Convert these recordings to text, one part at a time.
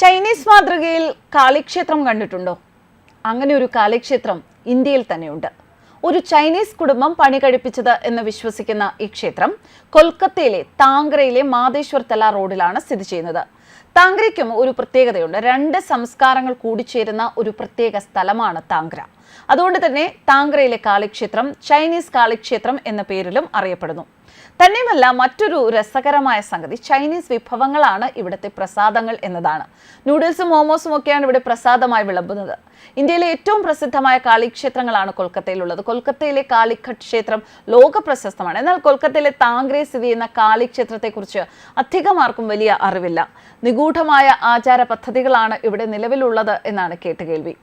Chinese മാതൃകയിൽ കാളിക്ഷേത്രം കണ്ടിട്ടുണ്ടോ? അങ്ങനെ ഒരു കാളിക്ഷേത്രം ഇന്ത്യയിൽ തന്നെയുണ്ട്. ഒരു ചൈനീസ് കുടുംബം പണി കഴിപ്പിച്ചത് എന്ന് വിശ്വസിക്കുന്ന ഈ ക്ഷേത്രം കൊൽക്കത്തയിലെ താങ്കരയിലെ മാതേശ്വർ തല റോഡിലാണ് സ്ഥിതി ചെയ്യുന്നത്. താങ്ക്രയ്ക്കും ഒരു പ്രത്യേകതയുണ്ട്. രണ്ട് സംസ്കാരങ്ങൾ കൂടിച്ചേരുന്ന ഒരു പ്രത്യേക സ്ഥലമാണ് താങ്ക്ര. അതുകൊണ്ട് തന്നെ താങ്ക്രയിലെ കാളിക്ഷേത്രം ചൈനീസ് കാളിക്ഷേത്രം എന്ന പേരിലും അറിയപ്പെടുന്നു. തന്നെയുമല്ല മറ്റൊരു രസകരമായ സംഗതി ചൈനീസ് വിഭവങ്ങളാണ് ഇവിടുത്തെ പ്രസാദങ്ങൾ എന്നതാണ്. നൂഡിൽസും മോമോസും ഒക്കെയാണ് ഇവിടെ പ്രസാദമായി വിളമ്പുന്നത്. ഇന്ത്യയിലെ ഏറ്റവും പ്രസിദ്ധമായ കാളിക്ഷേത്രങ്ങളാണ് കൊൽക്കത്തയിലുള്ളത്. കൊൽക്കത്തയിലെ കാളിഘട്ട് ക്ഷേത്രം ലോക പ്രശസ്തമാണ്. എന്നാൽ കൊൽക്കത്തയിലെ താങ്ക്രെ സ്ഥിതി ചെയ്യുന്ന കാളിക്ഷേത്രത്തെക്കുറിച്ച് അധികം ആർക്കും വലിയ അറിവില്ല. നിഗൂഢമായ ആചാര പദ്ധതികളാണ് ഇവിടെ നിലവിലുള്ളത് എന്നാണ് കേട്ടുകേൾവി.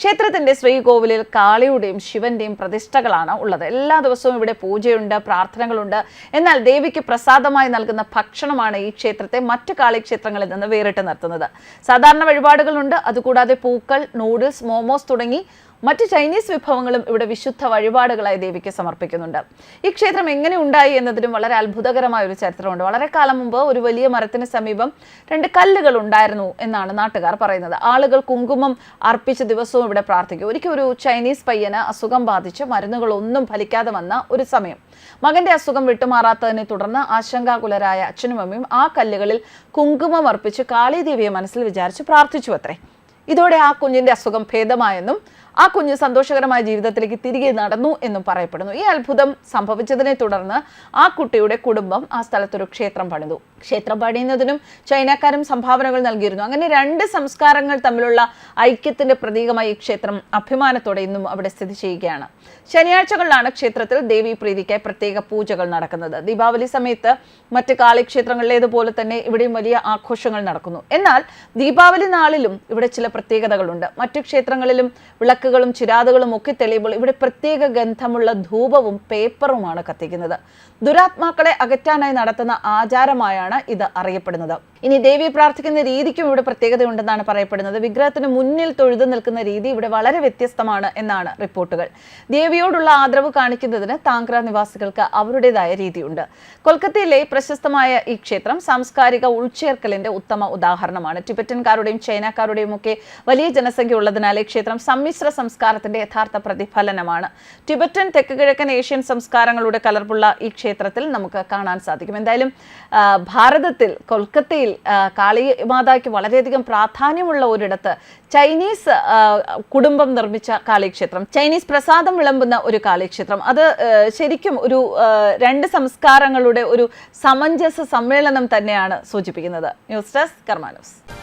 ക്ഷേത്രത്തിന്റെ ശ്രീകോവിലിൽ കാളിയുടെയും ശിവന്റെയും പ്രതിഷ്ഠകളാണ് ഉള്ളത്. എല്ലാ ദിവസവും ഇവിടെ പൂജയുണ്ട് പ്രാർത്ഥനകളുണ്ട്. എന്നാൽ ദേവിക്ക് പ്രസാദമായി നൽകുന്ന ഭക്ഷണമാണ് ഈ ക്ഷേത്രത്തെ മറ്റു കാളിക്ഷേത്രങ്ങളിൽ നിന്ന് വേറിട്ട് നിർത്തുന്നത്. സാധാരണ വഴിപാടുകളുണ്ട്. അതുകൂടാതെ പൂക്കൾ നൂഡിൽസ് മോമോസ് തുടങ്ങി മറ്റ് ചൈനീസ് വിഭവങ്ങളും ഇവിടെ വിശുദ്ധ വഴിപാടുകളായി ദേവിക്ക് സമർപ്പിക്കുന്നുണ്ട്. ഈ ക്ഷേത്രം എങ്ങനെ ഉണ്ടായി എന്നതിനും വളരെ അത്ഭുതകരമായ ഒരു ചരിത്രമുണ്ട്. വളരെ കാലം മുമ്പ് ഒരു വലിയ മരത്തിന് സമീപം രണ്ട് കല്ലുകൾ ഉണ്ടായിരുന്നു എന്നാണ് നാട്ടുകാർ പറയുന്നത്. ആളുകൾ കുങ്കുമം അർപ്പിച്ച ദിവസവും ഇവിടെ പ്രാർത്ഥിക്കും. ഒരിക്കൽ ഒരു ചൈനീസ് പയ്യന് അസുഖം ബാധിച്ച് മരുന്നുകളൊന്നും ഫലിക്കാതെ വന്ന ഒരു സമയം. മകന്റെ അസുഖം വിട്ടുമാറാത്തതിനെ തുടർന്ന് ആശങ്കാകുലരായ അച്ഛനും അമ്മയും ആ കല്ലുകളിൽ കുങ്കുമം അർപ്പിച്ച് കാളിദേവിയെ മനസ്സിൽ വിചാരിച്ച് പ്രാർത്ഥിച്ചു അത്രേ ഇതോടെ ആ കുഞ്ഞിന്റെ അസുഖം ഭേദമായെന്നും ആ കുഞ്ഞ് സന്തോഷകരമായ ജീവിതത്തിലേക്ക് തിരികെ നടന്നു എന്നും പറയപ്പെടുന്നു. ഈ അത്ഭുതം സംഭവിച്ചതിനെ തുടർന്ന് ആ കുട്ടിയുടെ കുടുംബം ആ സ്ഥലത്തൊരു ക്ഷേത്രം പണിതു. ക്ഷേത്രം പണിയുന്നതിനും ചൈനക്കാരും സംഭാവനകൾ നൽകിയിരുന്നു. അങ്ങനെ രണ്ട് സംസ്കാരങ്ങൾ തമ്മിലുള്ള ഐക്യത്തിന്റെ പ്രതീകമായി ഈ ക്ഷേത്രം അഭിമാനത്തോടെ ഇന്നും അവിടെ സ്ഥിതി ചെയ്യുകയാണ്. ശനിയാഴ്ചകളിലാണ് ക്ഷേത്രത്തിൽ ദേവി പ്രീതിക്കായി പ്രത്യേക പൂജകൾ നടക്കുന്നത്. ദീപാവലി സമയത്ത് മറ്റ് കാളിക്ഷേത്രങ്ങളിലേതുപോലെ തന്നെ ഇവിടെയും വലിയ ആഘോഷങ്ങൾ നടക്കുന്നു. എന്നാൽ ദീപാവലി നാളിലും ഇവിടെ ചില പ്രത്യേകതകളുണ്ട്. മറ്റു ക്ഷേത്രങ്ങളിലും വിളക്കുകളും ചിരാതുകളും ഒക്കെ തെളിയുമ്പോൾ ഇവിടെ പ്രത്യേക ഗന്ധമുള്ള ധൂപവും പേപ്പറുമാണ് കത്തിക്കുന്നത്. ദുരാത്മാക്കളെ അകറ്റാനായി നടത്തുന്ന ആചാരമായാണ് ഇത് അറിയപ്പെടുന്നത്. ഇനി ദേവി പ്രാർത്ഥിക്കുന്ന രീതിക്കും ഇവിടെ പ്രത്യേകതയുണ്ടെന്നാണ് പറയപ്പെടുന്നത്. വിഗ്രഹത്തിന് മുന്നിൽ തൊഴുതു നിൽക്കുന്ന രീതി ഇവിടെ വളരെ വ്യത്യസ്തമാണ് എന്നാണ് റിപ്പോർട്ടുകൾ. ദേവിയോടുള്ള ആദരവ് കാണിക്കുന്നതിന് താങ്ക്ര നിവാസികൾക്ക് അവരുടേതായ രീതിയുണ്ട്. കൊൽക്കത്തയിലെ പ്രശസ്തമായ ഈ ക്ഷേത്രം സാംസ്കാരിക ഉൾച്ചേർക്കലിന്റെ ഉത്തമ ഉദാഹരണമാണ്. ടിബറ്റൻകാരുടെയും ചൈനക്കാരുടെയും ഒക്കെ വലിയ ജനസംഖ്യ ഉള്ളതിനാൽ ഈ ക്ഷേത്രം സമ്മിശ്ര സംസ്കാരത്തിന്റെ യഥാർത്ഥ പ്രതിഫലനമാണ്. ടിബറ്റൻ തെക്ക് കിഴക്കൻ ഏഷ്യൻ സംസ്കാരങ്ങളുടെ കലർപ്പുള്ള ഈ ക്ഷേത്രത്തിൽ നമുക്ക് കാണാൻ സാധിക്കും. എന്തായാലും ഭാരതത്തിൽ കൊൽക്കത്തയിൽ കാളി കാളിമാതായ്ക്ക് വളരെയധികം പ്രാധാന്യമുള്ള ഒരിടത്ത് ചൈനീസ് കുടുംബം നിർമ്മിച്ച കാളിക്ഷേത്രം. ചൈനീസ് പ്രസാദം വിളമ്പുന്ന ഒരു കാളിക്ഷേത്രം. അത് ശരിക്കും ഒരു രണ്ട് സംസ്കാരങ്ങളുടെ ഒരു സമഞ്ജസ സമ്മേളനം തന്നെയാണ് സൂചിപ്പിക്കുന്നത്. News desk കർമാനോസ്.